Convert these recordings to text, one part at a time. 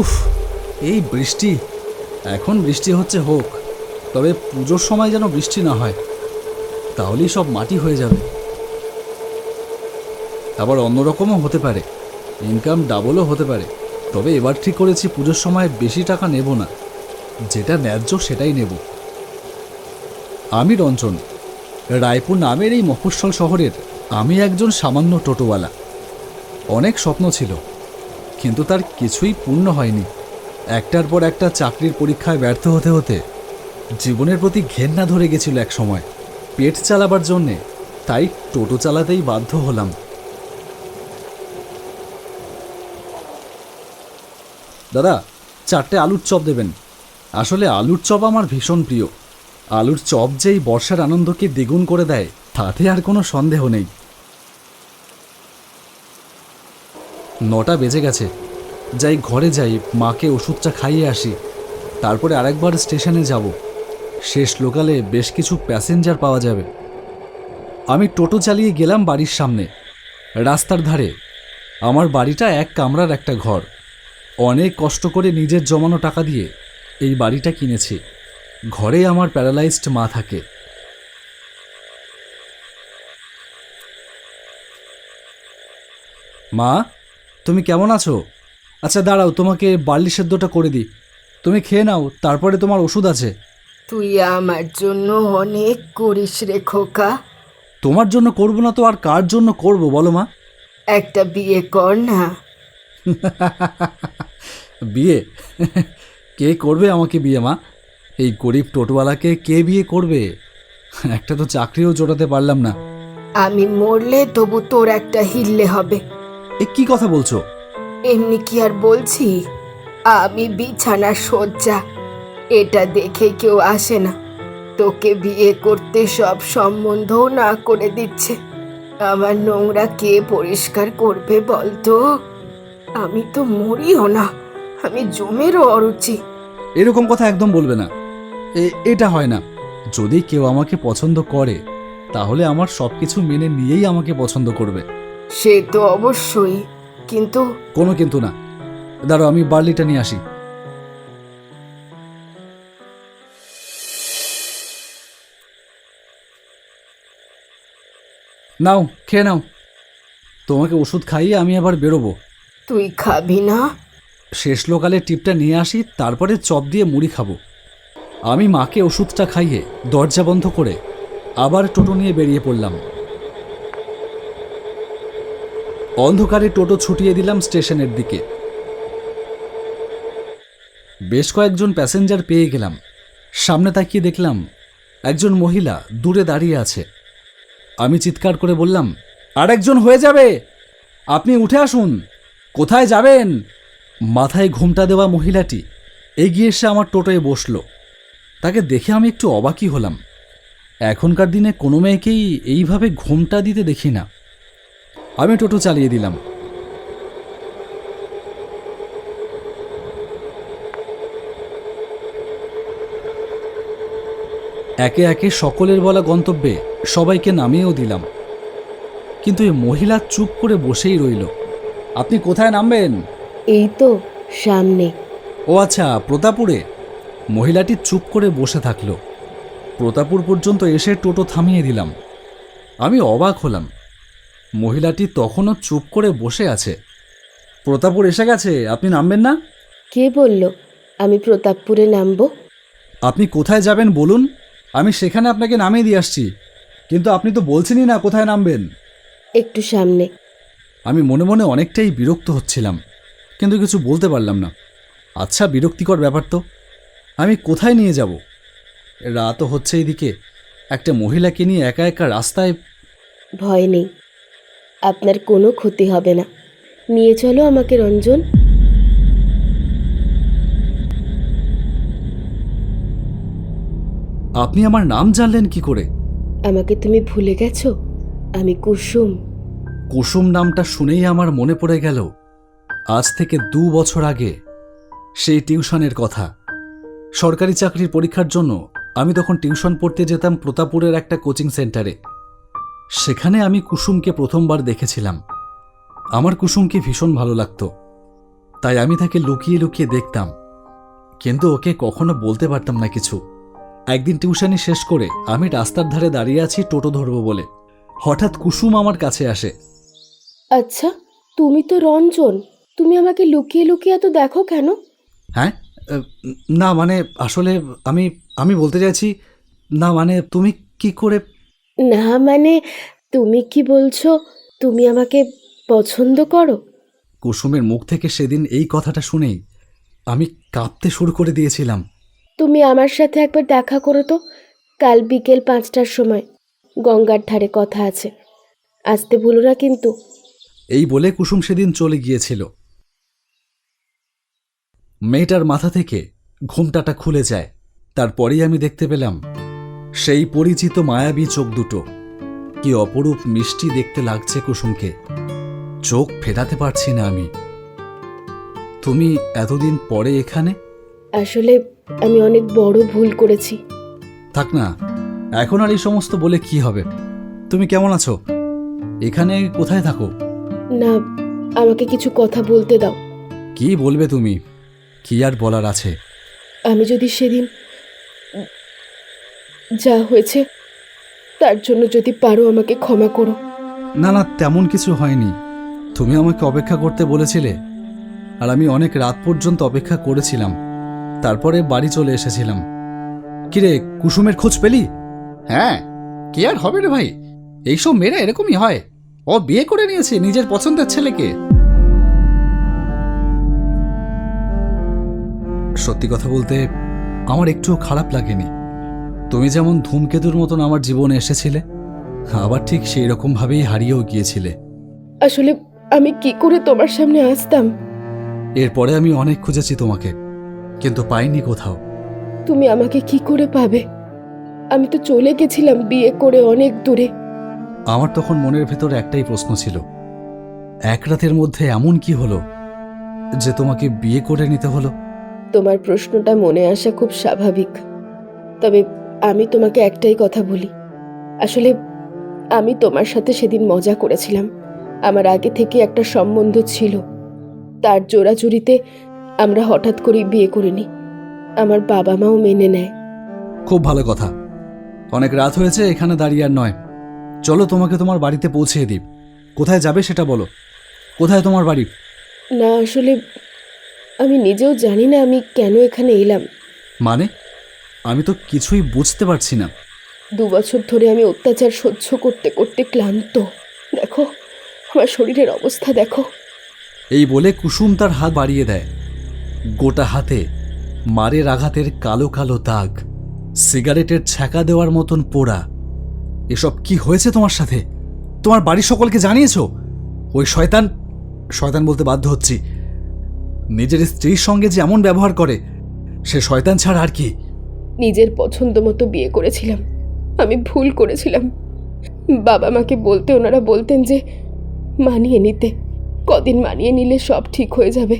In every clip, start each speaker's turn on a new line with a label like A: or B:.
A: উফ, এই বৃষ্টি। এখন বৃষ্টি হচ্ছে হোক, তবে পুজোর সময় যেন বৃষ্টি না হয়, তাহলেই সব মাটি হয়ে যাবে। আবার অন্যরকমও হতে পারে ইনকাম ডাবলও হতে পারে, তবে এবার ঠিক করেছি পুজোর সময় বেশি টাকা নেব না, যেটা ন্যায্য সেটাই নেব। আমি রঞ্জন, রায়পুর নামের এই মফস্বল শহরের আমি একজন সামান্য টোটোওয়ালা। অনেক স্বপ্ন ছিল, কিন্তু তার কিছুই পূর্ণ হয়নি। একটার পর একটা চাকরির পরীক্ষায় ব্যর্থ হতে হতে জীবনের প্রতি ঘেন্না ধরে গেছিল এক সময়। পেট চালাবার জন্যে তাই টোটো চালাতেই বাধ্য হলাম। দাদা, চারটে আলুর চপ দেবেন। আসলে আলুর চপ আমার ভীষণ প্রিয়। আলুর চপ যেই বর্ষার আনন্দকে দ্বিগুণ করে দেয়, তাতে আর কোনো সন্দেহ নেই। নটা বেজে গেছে। যাই ঘরে যাই, মাকে ওষুধটা খাইয়ে আসি। তারপরে আরেকবার স্টেশনে যাব। শেষ লোকালে বেশ কিছু প্যাসেঞ্জার পাওয়া যাবে। আমি টোটো চালিয়ে গেলাম বাড়ির সামনে। রাস্তার ধারে। আমার বাড়িটা এক কামরার একটা ঘর। অনেক কষ্ট করে নিজের জমানো টাকা দিয়ে এই বাড়িটা কিনেছি। ঘরে আমার প্যারালাইজড মা থাকে। মা? তুমি কেমন আছো? আচ্ছা দাঁড়াও তোমাকে বার্লি সেদ্ধটা করে দিই। তুমি খেয়ে নাও তারপরে তোমার ওষুধ আছে।
B: তুই আমার জন্য অনেক করিস রে খোকা।
A: তোমার জন্য করব না তো আর কার জন্য করব বলো মা?
B: একটা বিয়ে কর না।
A: বিয়ে? কে করবে আমাকে বিয়ে মা? এই গরিব টোটোওয়ালাকে কে বিয়ে করবে? একটা তো চাকরিও জোটাতে পারলাম না।
B: আমি মরলে তবু তোর একটা হিললে হবে।
A: এ কি কথা বলছো?
B: এমনি কি আর বলছি? আমি বিছানা সজ্জা এটা দেখে কেউ আসে না। তোকে বিয়ে করতে সব সম্বন্ধও না করে দিচ্ছে। আমার নোংরা কে পরিষ্কার করবে বলতো? আমি তো মরিও না। আমি জমেরও অরুচি।
A: এরকম কথা একদম বলবে না। এটা হয় না। যদি কেউ আমাকে পছন্দ করে তাহলে আমার সব কিছু মেনে নিয়েই আমাকে পছন্দ করবে।
B: সে তো অবশ্যই কিন্তু
A: কোনো কিন্তু না। দাঁড়ো আমি বার্লিটা নিয়ে আসি। নাও খেয়ে নাও। তোমাকে ওষুধ খাইয়ে আমি আবার বেরোবো।
B: তুই খাবি না?
A: শেষ লোকালে টিপটা নিয়ে আসি তারপরে চপ দিয়ে মুড়ি খাব। আমি মাকে ওষুধটা খাইয়ে দরজা বন্ধ করে আবার টোটো নিয়ে বেরিয়ে পড়লাম। অন্ধকারে টোটো ছুটিয়ে দিলাম স্টেশনের দিকে। বেশ কয়েকজন প্যাসেঞ্জার পেয়ে গেলাম। সামনে তাকিয়ে দেখলাম একজন মহিলা দূরে দাঁড়িয়ে আছে। আমি চিৎকার করে বললাম, আরেকজন হয়ে যাবে! আপনি উঠে আসুন! কোথায় যাবেন? মাথায় ঘুমটা দেওয়া মহিলাটি এগিয়ে এসে আমার টোটোয় বসল। তাকে দেখে আমি একটু অবাকই হলাম। এখনকার দিনে কোনো মেয়েকেই এইভাবে ঘুমটা দিতে দেখি না। আমি টোটো চালিয়ে দিলাম। একে একে সকলের বলা গন্তব্যে সবাইকে নামিয়েও দিলাম। কিন্তু এই মহিলা চুপ করে বসেই রইল। আপনি কোথায় নামবেন?
B: এই তো সামনে।
A: ও আচ্ছা প্রতাপুরে। মহিলাটি চুপ করে বসে থাকল। প্রতাপুর পর্যন্ত এসে টোটো থামিয়ে দিলাম। আমি অবাক হলাম। মহিলাটি তখনও চুপ করে বসে আছে। প্রতাপুর এসে গেছে আপনি নামবেন না?
B: কে বলল? আমি প্রতাপপুরে নামবো?
A: আপনি কোথায় যাবেন বলুন? আমি সেখানে আপনাকে নামিয়ে দিয়ে আসছি। কিন্তু আপনি তো বলছেনই না কোথায় নামবেন।
B: একটু সামনে।
A: আমি মনে মনে অনেকটাই বিরক্ত হচ্ছিলাম কিন্তু কিছু বলতে পারলাম না। আচ্ছা বিরক্তিকর ব্যাপার তো। আমি কোথায় নিয়ে যাব? রাতও হচ্ছে এদিকে। একটা মহিলাকে নিয়ে একা একা রাস্তায়
B: ভয় নেই। আপনার কোনো ক্ষতি হবে না। নিয়ে চলো আমাকে রঞ্জন।
A: আপনি আমার নাম জানলেন কি করে?
B: আমাকে তুমি ভুলে গেছো? আমি কুসুম।
A: কুসুম নামটা শুনেই আমার মনে পড়ে গেল। আজ থেকে দু বছর আগে সেই টিউশনের কথা। সরকারি চাকরির পরীক্ষার জন্য আমি তখন টিউশন পড়তে যেতাম প্রতাপুরের একটা কোচিং সেন্টারে। সেখানে আমি কুসুমকে প্রথমবার দেখেছিলাম। আমার কুসুমকে ভীষণ ভালো লাগতো। তাই আমি তাকে লুকিয়ে লুকিয়ে দেখতাম। কিন্তু ওকে কখনো বলতে পারতাম না কিছু। একদিন টিউশনি শেষ করে আমি রাস্তার ধারে দাঁড়িয়ে আছি টোটো ধরবো বলে। হঠাৎ কুসুম আমার কাছে আসে।
B: আচ্ছা তুমি তো রঞ্জন। তুমি আমাকে লুকিয়ে লুকিয়ে এত দেখো কেন?
A: হ্যাঁ না মানে আসলে আমি আমি বলতে চাইছি না মানে তুমি কি করে
B: না মানে তুমি কি বলছো তুমি আমাকে পছন্দ করো?
A: কুসুমের মুখ থেকে সেদিন এই কথাটা শুনেই আমি কাঁপতে শুরু করে দিয়েছিলাম।
B: তুমি আমার সাথে একবার দেখা করো তো কাল বিকেল পাঁচটার সময়। গঙ্গার ধারে কথা আছে। আসতে ভুলো না কিন্তু।
A: এই বলে কুসুম সেদিন চলে গিয়েছিল। মেয়েটার মাথা থেকে ঘুমটাটা খুলে যায়। তারপরেই আমি দেখতে পেলাম সেই পরিচিত মায়াবী চোখ দুটো। কি অপরূপ মিষ্টি দেখতে লাগছে কুসুমকে। চোখ ফেরাতে পারছি না আমি। তুমি এতদিন পরে এখানে?
B: আসলে আমি অনেক বড় ভুল করেছি।
A: থাক না এখন আর এই সমস্ত বলে কি হবে? তুমি কেমন আছো? এখানে কোথায় থাকো?
B: না আমাকে কিছু কথা বলতে দাও।
A: কি বলবে তুমি? কি আর বলার আছে?
B: আমি যদি সেদিন যা হয়েছে তার জন্য যদি পারো আমাকে ক্ষমা করো।
A: না না তেমন কিছু হয়নি। তুমি আমাকে অপেক্ষা করতে বলেছিলে আর আমি অনেক রাত পর্যন্ত অপেক্ষা করেছিলাম। তারপরে বাড়ি চলে এসেছিলাম। কিরে কুসুমের খোঁজ পেলি? হ্যাঁ কি আর হবে রে ভাই? এইসব মেয়েরা এরকমই হয়। ও বিয়ে করে নিয়েছে নিজের পছন্দের ছেলেকে। সত্যি কথা বলতে আমার একটুও খারাপ লাগেনি। তুমি যেমন ধূমকেতুর মতন আমার জীবনে এসেছিলে আবার ঠিক সেই রকম ভাবেই হারিয়েও গিয়েছিলে।
B: আসলে আমি কি করে তোমার সামনে আসতাম?
A: এরপরে আমি অনেক খুঁজেছি তোমাকে কিন্তু পাইনি কোথাও।
B: তুমি আমাকে কি করে পাবে? আমি তো চলে গেছিলাম বিয়ে করে অনেক দূরে।
A: আমার তখন মনের ভেতর একটাই প্রশ্ন ছিল এক রাতের মধ্যে এমন কি হলো যে তোমাকে বিয়ে করে নিতে হলো?
B: তোমার প্রশ্নটা মনে আসা খুব স্বাভাবিক। তবে আমি তোমাকে একটাই কথা বলি। আসলে আমি তোমার সাথে সেদিন মজা করেছিলাম। আমার আগে থেকে একটা সম্বন্ধ ছিল। তার জোড়াজুড়িতে আমরা হঠাৎ করেই বিয়ে করিনি আমার বাবা মাও মেনে নেয়।
A: খুব ভালো কথা। অনেক রাত হয়েছে এখানে দাঁড়িয়ে আর নয়। চলো তোমাকে তোমার বাড়িতে পৌঁছে দিই। কোথায় যাবে সেটা বলো। কোথায় তোমার বাড়ি?
B: না আসলে আমি নিজেও জানি না আমি কেন এখানে এলাম।
A: মানে? আমি তো কিছুই বুঝতে পারছি না।
B: দু বছর ধরে আমি অত্যাচার সহ্য করতে করতে ক্লান্ত। দেখো আমার শরীরের অবস্থা দেখো।
A: এই বলে কুসুম তার হাত বাড়িয়ে দেয়। গোটা হাতে মারের আঘাতের কালো কালো দাগ সিগারেটের ছ্যাঁকা দেওয়ার মতন পোড়া। এসব কি হয়েছে তোমার সাথে? তোমার বাড়ির সকলকে জানিয়েছো? ওই শয়তান শয়তান বলতে বাধ্য হচ্ছি। নিজের স্ত্রীর সঙ্গে যে এমন ব্যবহার করে সে শয়তান ছাড়া আর কি?
B: নিজের পছন্দ মতো বিয়ে করেছিলাম। আমি ভুল করেছিলাম। বাবা মাকে বলতে, ওনারা বলতেন যে, মানিয়ে নিতে। কদিন মানিয়ে নিলে সব ঠিক হয়ে যাবে।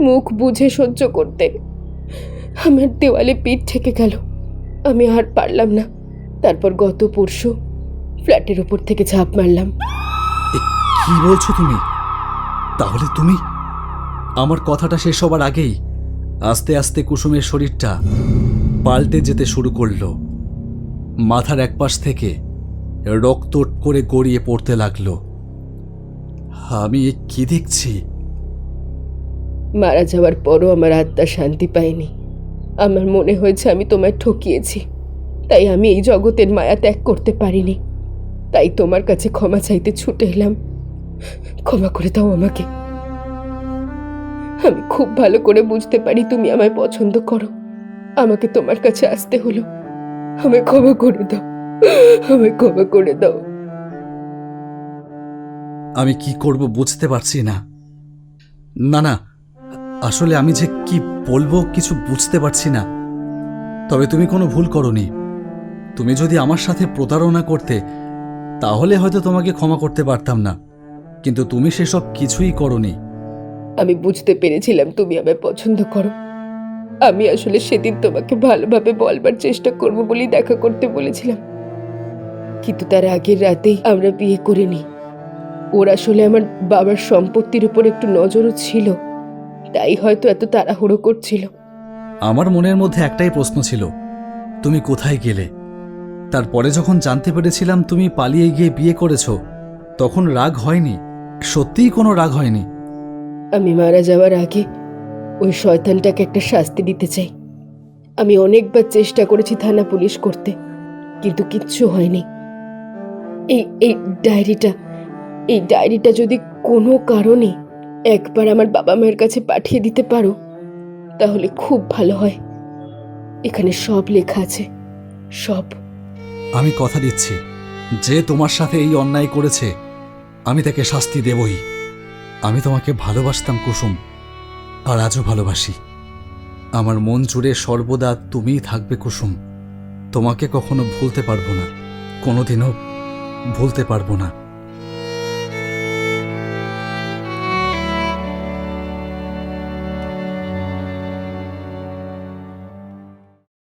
B: মুখ বুঝে সহ্য করতে। আমার দেওয়ালে পিঠ থেকে গেল। আমি আর পারলাম না। তারপর গত পরশু ফ্ল্যাটের ওপর থেকে ঝাঁপ মারলাম।
A: কি বলছো তুমি? তাহলে তুমি? আমার কথাটা শেষ হবার আগেই আস্তে আস্তে কুসুমের শরীরটা পাল্টে যেতে শুরু করল। মাথার একপাশ থেকে রক্ত করে গড়িয়ে পড়তে লাগল। আমি কি দেখছি?
B: মারা যাওয়ার পরও আমার আত্মা শান্তি পায়নি। আমার মনে হয়েছে আমি তোমায় ঠকিয়েছি। তাই আমি এই জগতের মায়া ত্যাগ করতে পারিনি। তাই তোমার কাছে ক্ষমা চাইতে ছুটে এলাম। ক্ষমা করে দাও আমাকে। আমি খুব ভালো করে বুঝতে পারি তুমি আমায় পছন্দ করো। আমাকে তোমার কাছে আসতে হলো। আমায় ক্ষমা করে দাও। আমায় ক্ষমা করে দাও।
A: আমি কি করব বুঝতে পারছি না। না না আসলে আমি যে কি বলব কিছু বুঝতে পারছি না। তবে তুমি কোনো ভুল করনি। তুমি যদি আমার সাথে প্রতারণা করতে তাহলে হয়তো তোমাকে ক্ষমা করতে পারতাম না। কিন্তু তুমি সেসব কিছুই করনি।
B: আমি বুঝতে পেরেছিলাম তুমি আমায় পছন্দ করো। আমি আসলে সেদিন তোমাকে ভালোভাবে বলবার চেষ্টা করব বলেই দেখা করতে বলেছিলাম। কিন্তু তার আগের রাতেই আমরা বিয়ে করে করিনি ওর আসলে আমার বাবার সম্পত্তির উপর একটু নজরও ছিল। তাই হয়তো এত তাড়াহুড়ো করছিল।
A: আমার মনের মধ্যে একটাই প্রশ্ন ছিল তুমি কোথায় গেলে? তারপরে যখন জানতে পেরেছিলাম তুমি পালিয়ে গিয়ে বিয়ে করেছ তখন রাগ হয়নি সত্যিই কোনো রাগ হয়নি।
B: আমি মারা যাওয়ার আগে ওই শয়তানটাকে একটা শাস্তি দিতে চাই। আমি অনেকবার চেষ্টা করেছি থানা পুলিশ করতে, কিন্তু কিচ্ছু হয়নি। এই এই ডায়েরিটা এই ডায়েরিটা যদি কোনো কারণে একবার আমার বাবা মায়ের কাছে পাঠিয়ে দিতে পারো, তাহলে খুব ভালো হয়। এখানে সব লেখা আছে, সব।
A: আমি কথা দিচ্ছি। যে তোমার সাথে এই অন্যায় করেছে, আমি তাকে শাস্তি দেবই। আমি তোমাকে ভালোবাসতাম কুসুম। আর আজও ভালোবাসি। আমার মন জুড়ে সর্বদা তুমিই থাকবে কুসুম। তোমাকে কখনো ভুলতে পারব না। কোনোদিনও ভুলতে পারব না।